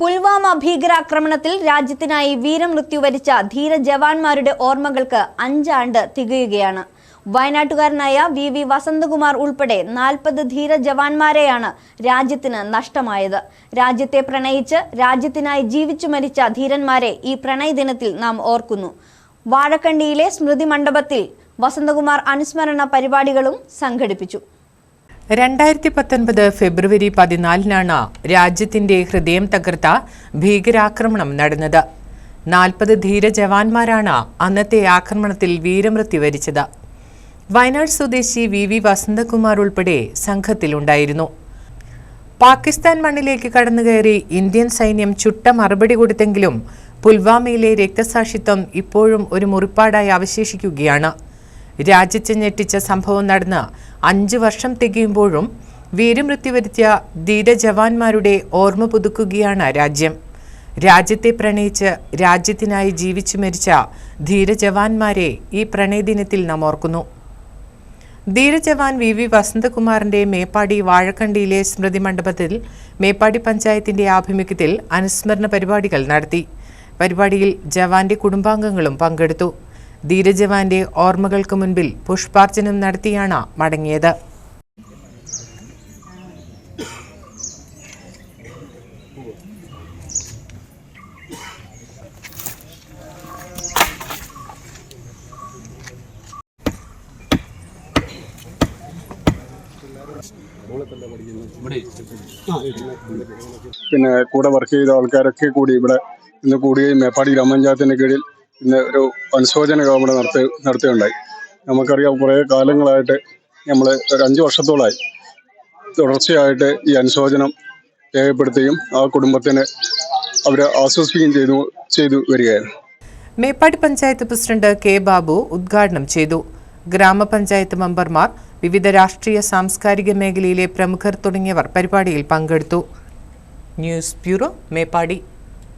പുൽവാമ ഭീകരാക്രമണത്തിൽ രാജ്യത്തിനായി വീരമൃത്യു വരിച്ച ധീര ജവാന്മാരുടെ ഓർമ്മകൾക്ക് അഞ്ചാണ്ട് തികയുകയാണ്. വയനാട്ടുകാരനായ വി വി വസന്തകുമാർ ഉൾപ്പെടെ നാൽപ്പത് ധീര ജവാന്മാരെയാണ് രാജ്യത്തിന് നഷ്ടമായത്. രാജ്യത്തെ പ്രണയിച്ച് രാജ്യത്തിനായി ജീവിച്ചു മരിച്ച ധീരന്മാരെ ഈ പ്രണയ ദിനത്തിൽ നാം ഓർക്കുന്നു. വാഴക്കണ്ടിയിലെ സ്മൃതി മണ്ഡപത്തിൽ വസന്തകുമാർ അനുസ്മരണ പരിപാടികളും സംഘടിപ്പിച്ചു. രണ്ടായിരത്തി പത്തൊൻപത് ഫെബ്രുവരി പതിനാലിനാണ് രാജ്യത്തിന്റെ ഹൃദയം തകർത്ത ഭീകരാക്രമണം നടന്നത്. നാൽപ്പത് ധീര ജവാന്മാരാണ് അന്നത്തെ ആക്രമണത്തിൽ വീരമൃത്യു വരിച്ചത്. വയനാട് സ്വദേശി വി വി വസന്തകുമാർ ഉൾപ്പെടെ സംഘത്തിലുണ്ടായിരുന്നു പാകിസ്ഥാൻ മണ്ണിലേക്ക് കടന്നുകയറി ഇന്ത്യൻ സൈന്യം ചുട്ട മറുപടി കൊടുത്തെങ്കിലും പുൽവാമയിലെ രക്തസാക്ഷിത്വം ഇപ്പോഴും ഒരു മുറിപ്പാടായി അവശേഷിക്കുകയാണ്. രാജ്യത്തെ ഞെട്ടിച്ച സംഭവം നടന്ന് അഞ്ചു വർഷം തികയുമ്പോഴും വീരമൃത്യു വരുത്തിയ ധീരജവാന്മാരുടെ ഓർമ്മ പുതുക്കുകയാണ് രാജ്യം. രാജ്യത്തെ പ്രണയിച്ച് രാജ്യത്തിനായി ജീവിച്ചു മരിച്ച ധീരജവാന്മാരെ ഈ പ്രണയദിനത്തിൽ നാം ഓർക്കുന്നു. ധീരജവാൻ വി വി വസന്തകുമാറിന്റെ മേപ്പാടി വാഴക്കണ്ടിയിലെ സ്മൃതി മണ്ഡപത്തിൽ മേപ്പാടി പഞ്ചായത്തിന്റെ ആഭിമുഖ്യത്തിൽ അനുസ്മരണ പരിപാടികൾ നടത്തി. പരിപാടിയിൽ ജവാന്റെ കുടുംബാംഗങ്ങളും പങ്കെടുത്തു. ധീരജവാന്റെ ഓർമ്മകൾക്ക് മുൻപിൽ പുഷ്പാർച്ചനം നടത്തിയാണ് മടങ്ങിയത്. പിന്നെ കൂടെ വർക്ക് ചെയ്ത ആൾക്കാരൊക്കെ കൂടി ഇവിടെ ഇന്ന് കൂടുകയും മേപ്പാടി ഗ്രാമപഞ്ചായത്തിന്റെ കീഴിൽ ഇന്ന് ഒരു അനുശോചന ഇവിടെ നടത്തി നടത്തുകയുണ്ടായി നമുക്കറിയാം കുറേ കാലങ്ങളായിട്ട് നമ്മൾ ഒരു അഞ്ച് വർഷത്തോളമായി തുടർച്ചയായിട്ട് ഈ അനുശോചനം രേഖപ്പെടുത്തുകയും ആ കുടുംബത്തിനെ അവരെ ആശ്വസിപ്പിക്കുകയും ചെയ്തു ചെയ്തു വരികയായിരുന്നു മേപ്പാടി പഞ്ചായത്ത് പ്രസിഡന്റ് കെ ബാബു ഉദ്ഘാടനം ചെയ്തു. ഗ്രാമപഞ്ചായത്ത് മെമ്പർമാർ വിവിധ രാഷ്ട്രീയ സാംസ്കാരിക മേഖലയിലെ പ്രമുഖർ തുടങ്ങിയവർ പരിപാടിയിൽ പങ്കെടുത്തു. News bureau Meppadi.